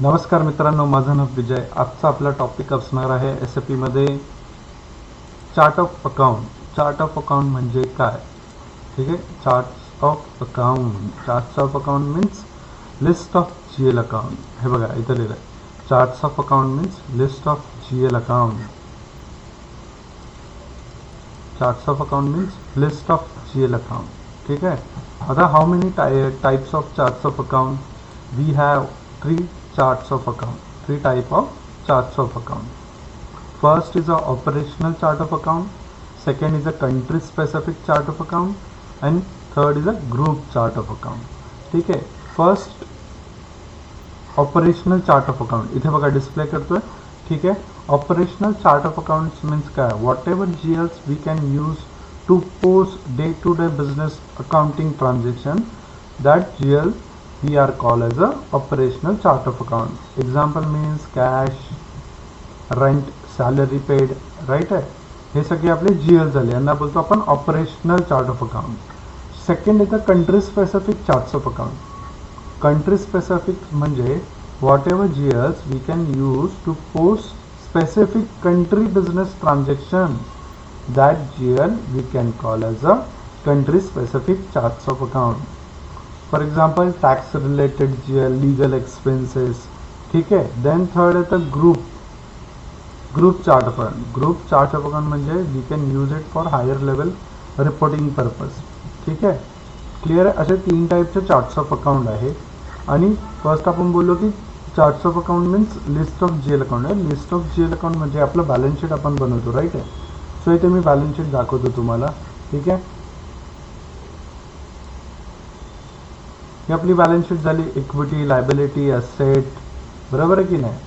नमस्कार मित्रांनो, माझं नाव विजय. आजचा आपला टॉपिक असणार आहे एस ए पीमध्ये chart of account chart of account म्हणजे काय? ठीक आहे? Chart of account chart of account means list of G L account हे बघा, इथं लिहिलं आहे. Charts of account means list of G L account charts of account means list of G L account ठीक आहे? आता how many types of charts of account we have three charts of account three type of charts of account first is a operational chart of account second is a country specific chart of account and third is a group chart of account ठीक आहे first operational chart of account इथे बघा display करतोय ठीक आहे operational chart of accounts means काय whatever G Ls we can use to post day to day business accounting transaction that G L we are called as a operational chart of accounts. Example means cash rent salary paid right? आहे हे सगळे आपले G L झाले. यांना बोलतो आपण operational chart of account second येतं country specific charts of account country specific म्हणजे whatever G Ls we can use to post specific country business transaction that G L we can call as a country specific charts of account for example tax related जे legal expenses ठीक आहे? Then third येतं group group chart of account group chart of account म्हणजे we can use it for higher level reporting purpose ठीक आहे? Clear आहे? असे तीन टाईपचे चार्ट्स ऑफ अकाउंट आहे आणि फर्स्ट आपण बोललो की charts of account means list of G L account आहे list of G L account म्हणजे आपलं बॅलन्स शीट आपण बनवतो. राईट आहे? सो इथे मी बॅलन्स शीट दाखवतो तुम्हाला. ठीक आहे? ही आपली बॅलन्स शीट झाली. इक्विटी लायबिलिटी असेट बरोबर आहे की नाही?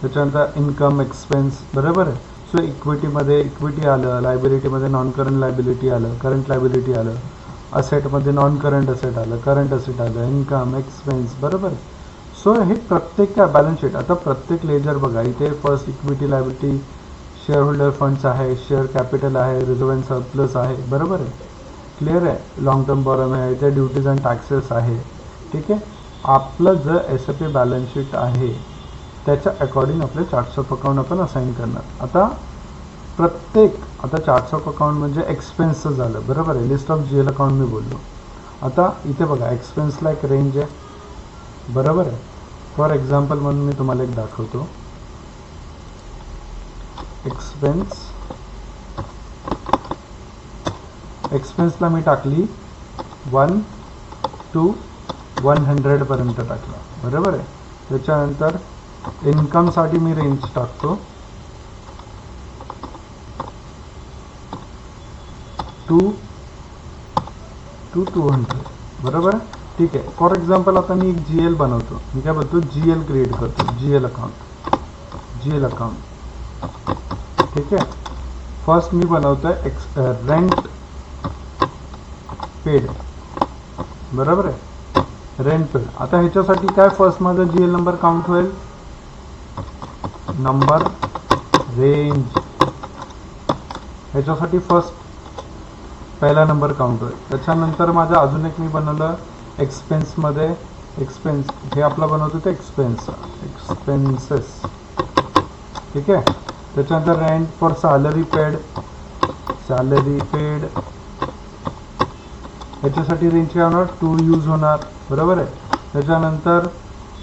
त्याच्यानंतर इन्कम एक्सपेन्स बरोबर आहे. सो इक्विटीमध्ये इक्विटी आलं. लायबिलिटीमध्ये नॉन करंट लायबिलिटी आलं. करंट लायबिलिटी आलं. असेटमध्ये नॉन करंट असेट आलं. करंट असेट आलं. इन्कम एक्सपेन्स बरोबर आहे. सो हे प्रत्येक काय बॅलन्स शीट आता प्रत्येक लेजर बघा. इथे first equity liability share holder funds आहे. शेअर कॅपिटल आहे. रिझर्व अँड सरप्लस आहे. बरोबर आहे. क्लिअर आहे. लॉंग टर्म बॉरम आहे इथे ड्युटीज अँड टॅक्सेस आहे. ठीक आहे? आपलं जर S A P balance sheet आहे त्याच्या अकॉर्डिंग आपले चार्ट्स ऑफ अकाउंट आपण असाईन करणार. आता प्रत्येक आता चार्ट्स ऑफ अकाउंट म्हणजे एक्सपेन्सचं झालं. बरोबर आहे? List of G L account मी बोललो. आता इथे बघा एक्सपेन्सला एक रेंज आहे. बरोबर आहे? फॉर एक्झाम्पल म्हणून मी तुम्हाला एक दाखवतो. एक्सपेन्स एक्सपेन्सला मी टाकली वन टू वन हंड्रेडपर्यंत टाकला. बरोबर आहे? त्याच्यानंतर इन्कमसाठी मी रेंज टाकतो. टू टू टू हंड्रेड बरोबर ठीक आहे. फॉर एक्झाम्पल आता मी एक जी एल बनवतो. मी काय बोलतो जी एल क्रिएट करतो. G L account G L account ठीक आहे? फर्स्ट मी बनवतोय एक्स रेंट पेड. बरोबर आहे? रेंट पेड आता ह्याच्यासाठी काय फर्स्ट माझा जी एल नंबर काउंट होईल? नंबर रेंज ह्याच्यासाठी फर्स्ट पहिला नंबर काउंट होईल. त्याच्यानंतर माझं अजून एक मी बनवलं एक्सपेन्समध्ये एक्सपेन्स हे आपलं बनवतो ते एक्सपेन्स एक्सपेन्सेस ठीक आहे? त्याच्यानंतर rent for salary paid salary paid याच्यासाठी रेंज काय होणार? टूर यूज होणार. बरोबर आहे? त्याच्यानंतर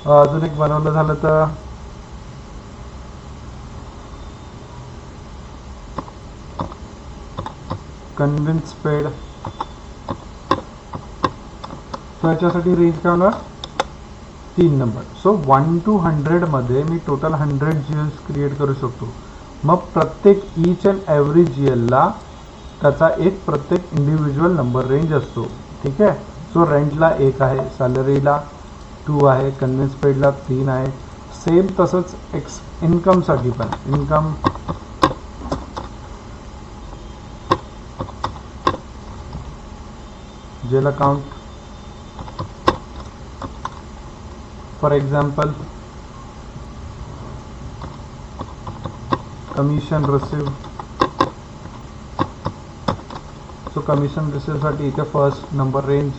अजून एक बनवलं झालं तर कन्व्हिन्स पेड सो याच्यासाठी रेंज काय होणार? तीन नंबर सो वन टू हंड्रेडमध्ये मी total hundred G Ls create करू शकतो. मग प्रत्येक ईच अँड एव्हरी जी एलला त्याचा एक प्रत्येक इंडिव्हिज्युअल नंबर रेंज असतो. ठीक आहे? सो रेंटला एक आहे सॅलरीला टू आहे कन्व्हिन्स पेडला तीन आहे. सेम तसंच एक्स इन्कमसाठी पण. Income G L account for example commission receive commission commission रिसेलसाठी इतने फ़र्स्ट नंबर रेंज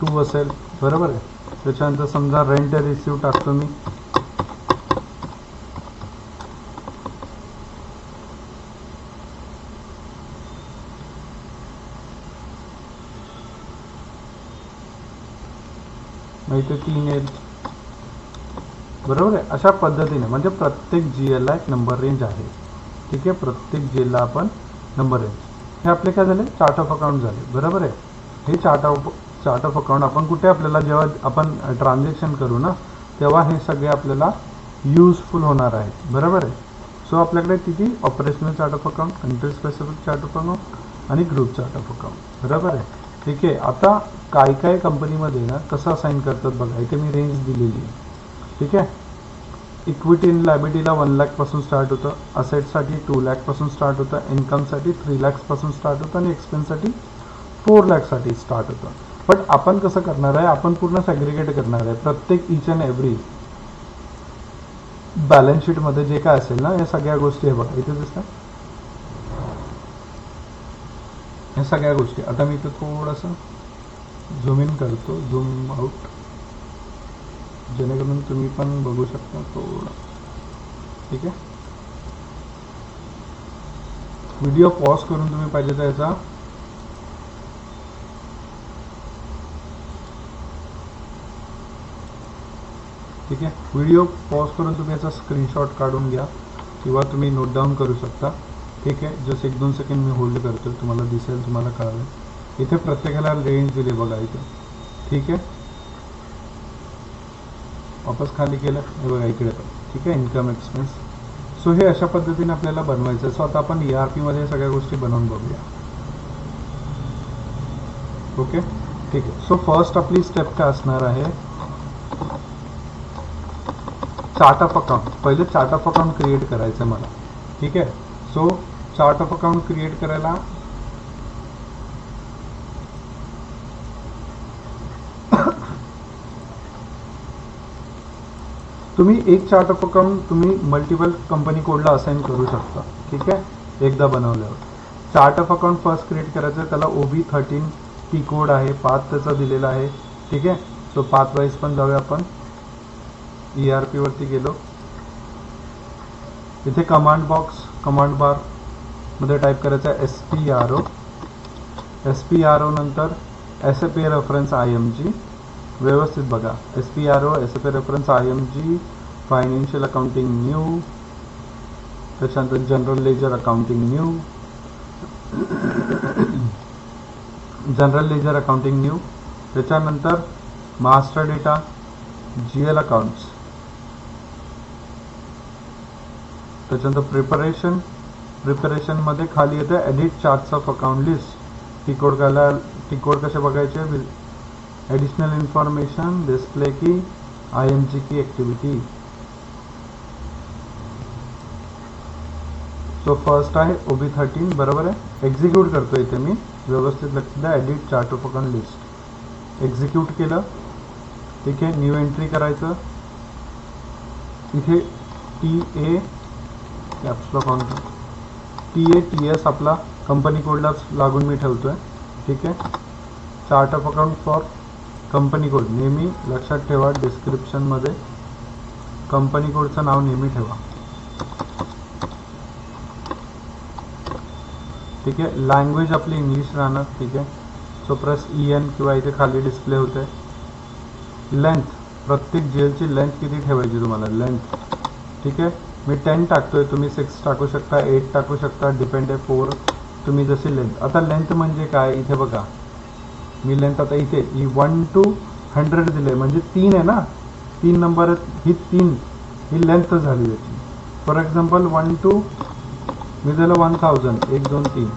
टू असेल बराबर है? त्याच्यानंतर समझा रेंट रिसीव टाकतो मी इथे तीन है बरोबर आहे? अशा पद्धतीने म्हणजे प्रत्येक जी एलला एक नंबर रेंज आहे. ठीक आहे? प्रत्येक जी एलला आपण नंबर रेंज हे आपले काय झाले? चार्ट ऑफ अकाउंट झाले. बरोबर आहे? हे chart of chart of account आपण कुठे आपल्याला जेव्हा आपण ट्रान्झॅक्शन करू ना तेव्हा हे सगळे आपल्याला यूजफुल होणार आहेत. बरोबर आहे? सो आपल्याकडे किती? Operational chart of account country specific chart of account आणि ग्रुप चार्ट ऑफ अकाउंट बरोबर आहे? ठीक आहे? आता काय काय कंपनीमध्ये ना कसं असाईन करतात बघा. इथे मी रेंज दिलेली आहे. ठीक आहे? इक्विटी इन लायबिलिटीला वन लॅकपासून स्टार्ट होतं. असेटसाठी टू लॅकपासून स्टार्ट होतं. इन्कमसाठी थ्री लॅक्सपासून स्टार्ट होतं. आणि एक्सपेन्ससाठी फोर लॅकसाठी स्टार्ट होतं. बट आपण कसं करणार आहे? आपण पूर्ण सॅग्रिगेट करणार आहे. प्रत्येक इच अँड एव्हरी बॅलन्स शीटमध्ये जे काय असेल ना या सगळ्या गोष्टी हे बघा. इथे दिसतात? या सगळ्या गोष्टी. आता मी इथं थोडंसं झूम इन करतो. झूम आउट जेणेकरून तुम्ही पण बघू शकता थोडा. ठीक आहे? व्हिडिओ पॉज करून तुम्ही पाहिजे तर याचा ठीक आहे? व्हिडिओ पॉज करून तुम्ही याचा स्क्रीनशॉट काढून घ्या किंवा तुम्ही नोट डाऊन करू शकता. ठीक आहे? जस्ट एक दोन सेकंड मी होल्ड करतो तुम्हाला दिसेल तुम्हाला कळालं. इथे प्रत्येकाला रेंज दिली बघा इथे. ठीक आहे? वापस खाली केलं. हे बघा इकडे पण. ठीक आहे इन्कम एक्सपेन्स सो हे अशा पद्धतीने आपल्याला बनवायचं सो आता आपण ई आर पीमध्ये सगळ्या गोष्टी बनवून बघूया. ओके ठीक आहे. सो फर्स्ट आपली स्टेप काय असणार आहे? चार्ट ऑफ अकाउंट पहिले चार्ट ऑफ अकाउंट क्रिएट करायचं मला. ठीक आहे? So chart of account create करायला तुम्ही एक चार्ट ऑफ अकाउंट तुम्ही मल्टिपल कंपनी कोडला असाइन करू शकता ठीक आहे? एकदा बनवल्यावर. Chart of account first create करायचं त्याला O B thirteen T code आहे पाथ त्याचा दिलेला आहे ठीक आहे? सो पाथ वाईज पण जाऊया आपण. ई आर पीवरती गेलो. इथे कमांड बॉक्स कमांड बारमध्ये टाईप करायचं आहे S P R O S P R O नंतर S A P reference I M G व्यवस्थित बघा. S P R O S A reference I M G financial accounting new त्याच्यानंतर general ledger accounting new general ledger accounting new त्याच्यानंतर master data G L accounts त्याच्यानंतर preparation प्रिपरेशनमध्ये खाली येतं edit charts of account list T code करायला T code कसे बघायचे? Additional information display की आय एम जी की ॲक्टिव्हिटी सो फ़र्स्ट आहे ओ बी थर्टीन बरोबर आहे एक्झिक्यूट करतो इथे मी. व्यवस्थित लक्ष द्या edit chart of account list execute केलं. ठीक आहे न्यू एंट्री करायचं. इथे T A T A T S आपला कंपनी कोडला लागून मी ठीक आहे? Chart of account for company code नेहमी लक्षात ठेवा डिस्क्रिप्शनमध्ये कंपनी कोडचं नाव नेहमी ठेवा. ठीक आहे? लँग्वेज आपली इंग्लिश राहणार ठीक आहे? सो प्रेस ई एन किंवा इथे खाली डिस्प्ले होते. लेंथ प्रत्येक जेलची लेंथ किती ठेवायची तुम्हाला? लेंथ ठीक आहे? मी टेन टाकतोय. तुम्ही सिक्स टाकू शकता एट टाकू शकता. डिपेंड आहे फोर तुम्ही जशी लेंथ आता लेंथ म्हणजे काय? इथे बघा. मी लेंथ आता इथे ही वन टू हंड्रेड दिले म्हणजे तीन आहे ना? तीन नंबर ही तीन. ही लेंथ झाली त्याची फॉर एक्झाम्पल वन टू मी दिलं वन थाउजंड एक दोन तीन.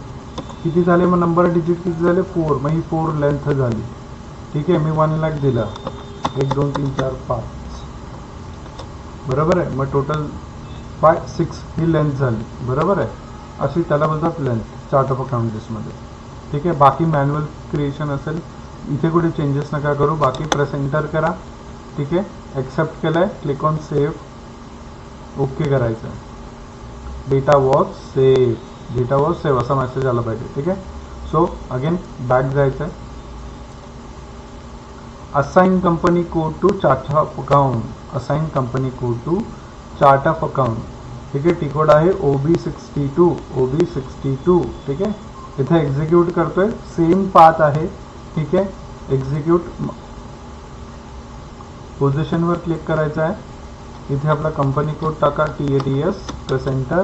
किती झाले? मग नंबर डिजिट किती झाले? फोर मग ही फोर लेंथ झाली. ठीक आहे? मी वन लॅक दिलं. एक दोन तीन चार पाच. बरोबर आहे? मग टोटल फाय सिक्स ही लेंथ झाली. बरोबर आहे? अशी त्याला बोलतात लेंथ चार्ट ऑफ अकाउंट ठीक आहे? बाकी मॅन्युअल क्रिएशन असेल, इथे कुठे चेंजेस नका करू, बाकी प्रेस एंटर करा, ठीक आहे? ॲक्सेप्ट केलं आहे क्लिक ऑन सेव्ह ओके करायचं आहे data was save data was save असा मेसेज आला पाहिजे, ठीक आहे? सो अगेन बॅक जायचं आहे assign company code to chart of account. Assign company code to chart of account. ठीक आहे? टी कोड आहे O B sixty two O B sixty two ठीक आहे? इथे एक्झिक्यूट करतोय. सेम पाथ आहे. ठीक आहे? एक्झिक्यूट पोझिशनवर क्लिक करायचं आहे. इथे आपला कंपनी कोड टाका. T A T S press enter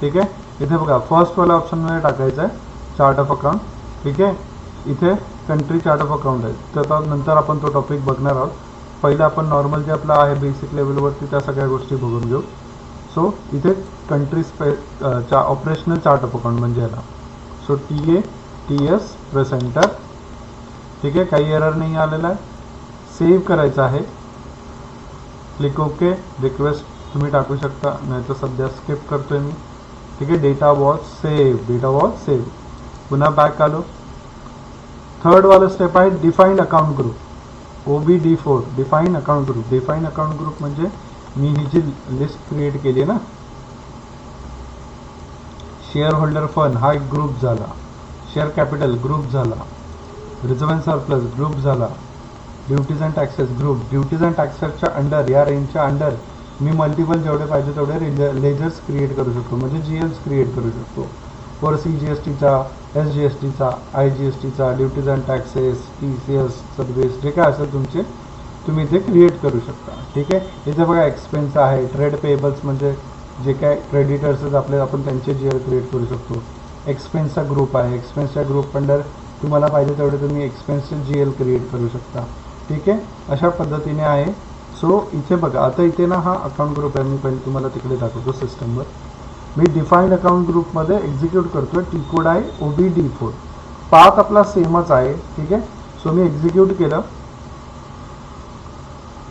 ठीक आहे? इथे बघा फर्स्टवाला ऑप्शनमध्ये टाकायचं आहे. चार्ट ऑफ अकाउंट ठीक आहे? इथे कंट्री चार्ट ऑफ अकाउंट आहे. तर आता नंतर आपण तो टॉपिक बघणार आहोत. पहिलं आपण नॉर्मल जे आपलं आहे बेसिक लेवलवरती त्या सगळ्या गोष्टी बघून घेऊ. सो इथे कंट्री स्पे चा ऑपरेशनल चार्ट ऑफ अकाउंट म्हणजे याला. So T A T S presenter ठीक आहे काही एरर नाही आलेला आहे. सेव्ह करायचं आहे. क्लिक ओके रिक्वेस्ट तुम्ही टाकू शकता. नाही तर सध्या स्किप करतोय मी. ठीक आहे data was save data was save पुन्हा बॅक आलो. थर्डवाला स्टेप आहे defined account group O B D four define account group define account group म्हणजे मी ही जी लिस्ट क्रिएट केली आहे ना शेअर होल्डर फंड हा एक ग्रुप झाला. शेअर कॅपिटल ग्रुप झाला. रिझर्व सरप्लस ग्रुप झाला. Duties and taxes group duties and टॅक्सेसच्या under या रेंजच्या अंडर मी मल्टिपल जेवढे पाहिजे तेवढे लेजर्स क्रिएट करू शकतो. म्हणजे जी एल्स क्रिएट करू शकतो. वर सी जी एस टीचा एस जी एस टीचा आय जी एस टीचा duties and taxes T C S service जे काय असेल तुमचे तुम्ही ते क्रिएट करू शकता. ठीक आहे? इथे बघा एक्सपेन्स आहे ट्रेड पेबल्स म्हणजे जे काय क्रेडिटर्स आपले आपण त्यांचे जी एल क्रिएट करू शकतो. एक्सपेन्सचा ग्रुप आहे. एक्सपेन्सच्या ग्रुप अंडर तुम्हाला पाहिजे तेवढे तुम्ही एक्सपेन्सचे जी एल क्रिएट करू शकता. ठीक आहे? अशा पद्धतीने आहे. सो इथे बघा आता इथे ना हा अकाउंट ग्रुप आहे. मी पहिले तुम्हाला तिकडे दाखवतो सिस्टमवर मी डिफाईंड अकाउंट ग्रुपमध्ये एक्झिक्यूट करतो टी कोड आहे O B D four path आपला सेमच आहे. ठीक आहे? सो मी एक्झिक्यूट केलं.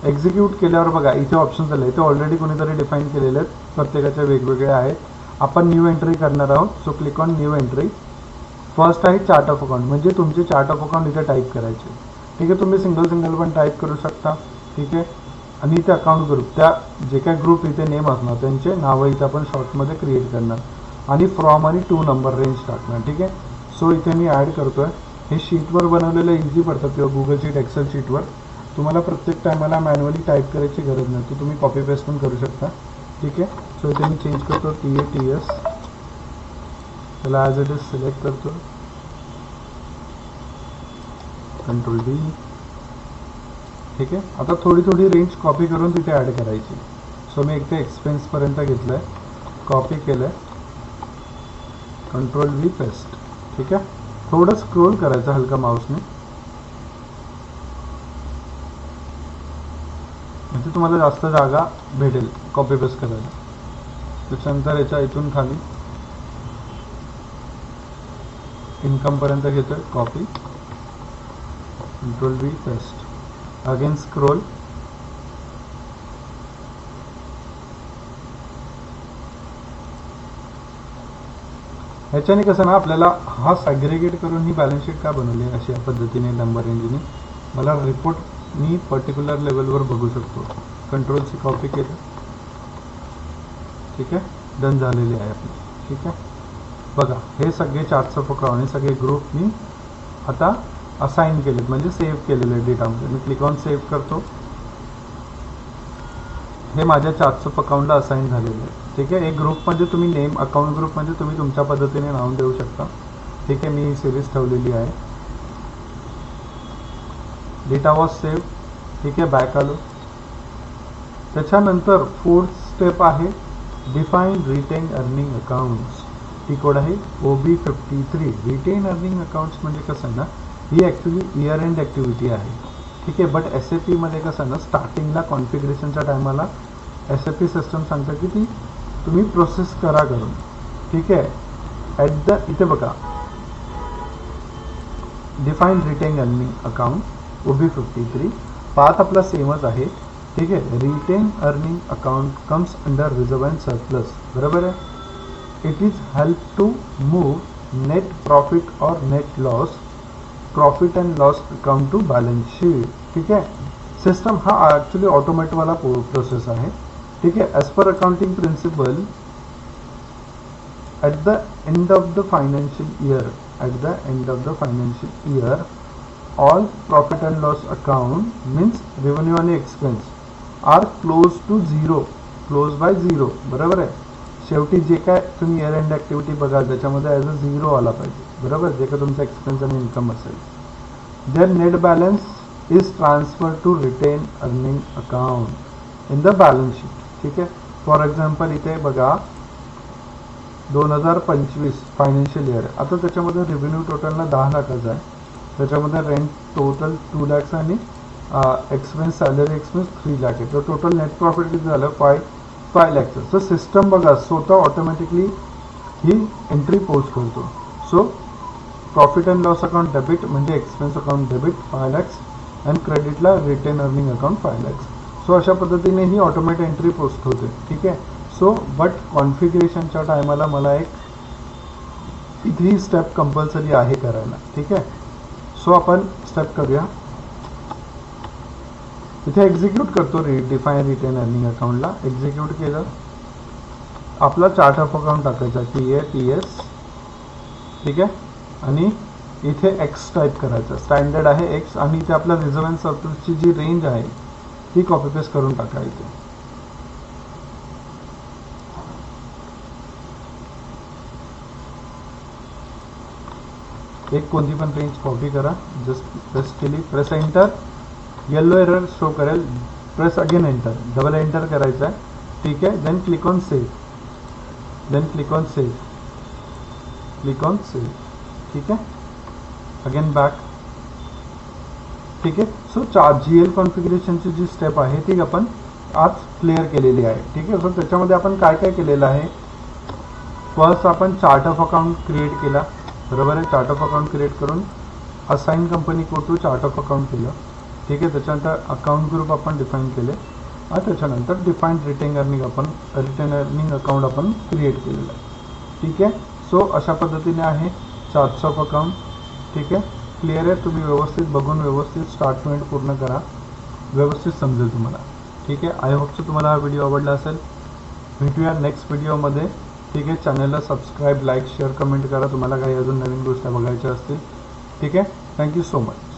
एक्झिक्यूट केल्यावर बघा इथे ऑप्शन आहे इथे ऑलरेडी कोणीतरी डिफाईन केलेले आहेत. प्रत्येकाचे वेगवेगळे आहेत. आपण न्यू एंट्री करणार आहोत. So click on new entry first आहे चार्ट ऑफ अकाउंट म्हणजे तुमचे चार्ट ऑफ अकाउंट इथे टाईप करायचे. ठीक आहे? तुम्ही सिंगल सिंगल पण टाईप करू शकता. ठीक आहे? आणि इथे अकाउंट ग्रुप त्या जे काय ग्रुप इथे नेम असणार त्यांचे नावं इथे आपण शॉर्टमध्ये क्रिएट करणार. आणि फ्रॉम आणि टू नंबर रेंज टाकणार. ठीक आहे? सो इथे मी ॲड करतो आहे हे शीटवर बनवलेलं इझी पडतं. किंवा गुगल शीट एक्सेल शीटवर तुम्हाला प्रत्येक टायमाला मॅन्युअली टाईप करायची गरज नाही. तर तुम्ही कॉपी पेस्ट पण करू शकता. ठीक आहे? सो इथे मी चेंज करतो टी ए टी एस त्याला ॲज इट इज सिलेक्ट करतो. कंट्रोल डी ठीक आहे? आता थोडी थोडी रेंज कॉपी करून तिथे ॲड करायची. सो मी एक ते एक्सपेन्सपर्यंत घेतलं आहे कॉपी केलं आहे कंट्रोल व्ही पेस्ट ठीक आहे? थोडं स्क्रोल करायचं हलका माऊसने म्हणजे तुम्हाला जास्त जागा भेटेल कॉपी पेस्ट करायला. त्याच्यानंतर याच्या इथून खाली इन्कमपर्यंत घेतोय copy control B paste again scroll ह्याच्याने कसं ना आपल्याला हा सॅग्रेगेट करून ही बॅलन्स शीट का बनवली अशा पद्धतीने नंबर रेंजने मला रिपोर्ट मी पर्टिक्युलर लेवलवर बघू शकतो. कंट्रोलची कॉपी केलं. ठीक आहे? डन झालेली आहे आपली. ठीक आहे? बघा हे सगळे चार्ट्स ऑफ हे सगळे ग्रुप मी आता असाइन केलेत. म्हणजे सेव्ह केलेले डेटामध्ये मी क्लिक ऑन सेव्ह करतो. हे माझ्या चार्ट्स ऑफ अकाउंटला असाइन झालेलं आहे. ठीक आहे? एक ग्रुप म्हणजे तुम्ही नेम अकाउंट ग्रुप म्हणजे तुम्ही तुमच्या पद्धतीने नाव देऊ शकता. ठीक आहे? मी ही सिरीज ठेवलेली आहे. डेटा वॉज सेव्ह ठीक आहे बॅक आलो. त्याच्यानंतर फोर्थ स्टेप आहे डिफाईन रिटेन अर्निंग अकाउंट्स ती कोड आहे O B fifty three retain earning accounts म्हणजे कसं आहे ना ही ॲक्च्युली इयर एंड ॲक्टिव्हिटी आहे. ठीक आहे बट एस ए पीमध्ये कसं ना स्टार्टिंगला कॉन्फिगरेशनच्या टायमाला एस ए पी सिस्टम सांगतं की ती तुम्ही प्रोसेस करा करून. ठीक आहे ॲट द इथे बघा. Define retain earning account O B fifty three. Path आपला सेमच आहे. ठीक आहे? Retain earning account comes under reserve and surplus बरोबर आहे? It is help to move net profit और net loss profit and loss account to balance sheet ठीक आहे? सिस्टम हा ॲक्च्युली ऑटोमॅटवाला प्रोसेस आहे. ठीक आहे? As per accounting principle at the end of the financial year at the end of the financial year all profit and loss account means revenue आणि expense are close to zero close by zero बरोबर आहे? शेवटी जे काय तुम्ही year end activity बघाल त्याच्यामध्ये as a zero आला पाहिजे बरोबर? जे काय तुमचा एक्सपेन्स आणि इन्कम असेल. There net balance is transfer to retain earning account in the balance sheet ठीक आहे? फॉर एक्झाम्पल इथे बघा दोन हजार पंचवीस फायनान्शियल इयर आता त्याच्यामध्ये रेव्हेन्यू टोटलला दहा लाखाचा आहे. त्याच्यामध्ये रेंट टोटल टू लॅक्स आणि expense salary expense three lakh आहे. तर टोटल नेट प्रॉफिट किती झालं? फाय फाय लॅक्सचं सो सिस्टम बघा स्वतः ऑटोमॅटिकली ही एंट्री पोस्ट करतो. So profit and loss account debit म्हणजे expense account debit five lakhs and क्रेडिटला retain earning account five lakhs so अशा पद्धतीने ही ऑटोमॅटिक एंट्री पोस्ट होते. ठीक आहे? सो बट कॉन्फिगरेशनच्या टायमाला मला एक इथे ही स्टेप कंपल्सरी आहे करायला. ठीक आहे? सो आपण स्टेप करूया. इथे एक्झिक्यूट करतो रि डिफाईन रिटेन अर्निंग अकाउंटला एक्झिक्यूट केलं. आपला चार्ट ऑफ अकाउंट टाकायचा टी ए टी एस ठीक आहे? आणि इथे एक्स टाईप करायचं. स्टँडर्ड आहे एक्स आणि इथे आपल्या रिझर्व सर्कलची जी रेंज आहे ती कॉपी पेस्ट करून टाकायची एक कोणती पण रेंज कॉपी करा. जस्ट प्रेस केली press enter yellow error show करेल. Press again enter double enter करायचं आहे. ठीक आहे? Then click on save then click on save click on save ठीक आहे? अगेन बॅक ठीक आहे? सो चार जी एल कॉन्फिगरेशनची जी स्टेप आहे ती आपण आज क्लिअर केलेली आहे. ठीक आहे? सो त्याच्यामध्ये आपण काय काय केलेलं आहे? फर्स्ट आपण चार्ट ऑफ अकाउंट क्रिएट केला. बरोबर आहे? चार्ट ऑफ अकाउंट क्रिएट करून assign company code to chart of account केलं. ठीक आहे? त्याच्यानंतर अकाउंट ग्रुप आपण डिफाईन केले. आणि त्याच्यानंतर डिफाईन्ड रिटेन अर्निंग आपण रिटेन अर्निंग अकाउंट आपण क्रिएट केलेलं आहे. ठीक आहे? सो अशा पद्धतीने आहे चार्ट्स ऑफ अकाउंट ठीक आहे? क्लिअर आहे? तुम्ही व्यवस्थित बघून व्यवस्थित स्टार्ट टू एंड पूर्ण करा. व्यवस्थित समजेल तुम्हाला. ठीक आहे? आय होपचं तुम्हाला हा व्हिडिओ आवडला असेल. भेटूया नेक्स्ट व्हिडिओमध्ये ठीक आहे चॅनलला सबस्क्राईब लाईक शेअर कमेंट करा. तुम्हाला काही अजून नवीन गोष्टी बघायच्या असतील. ठीक आहे? Thank you so much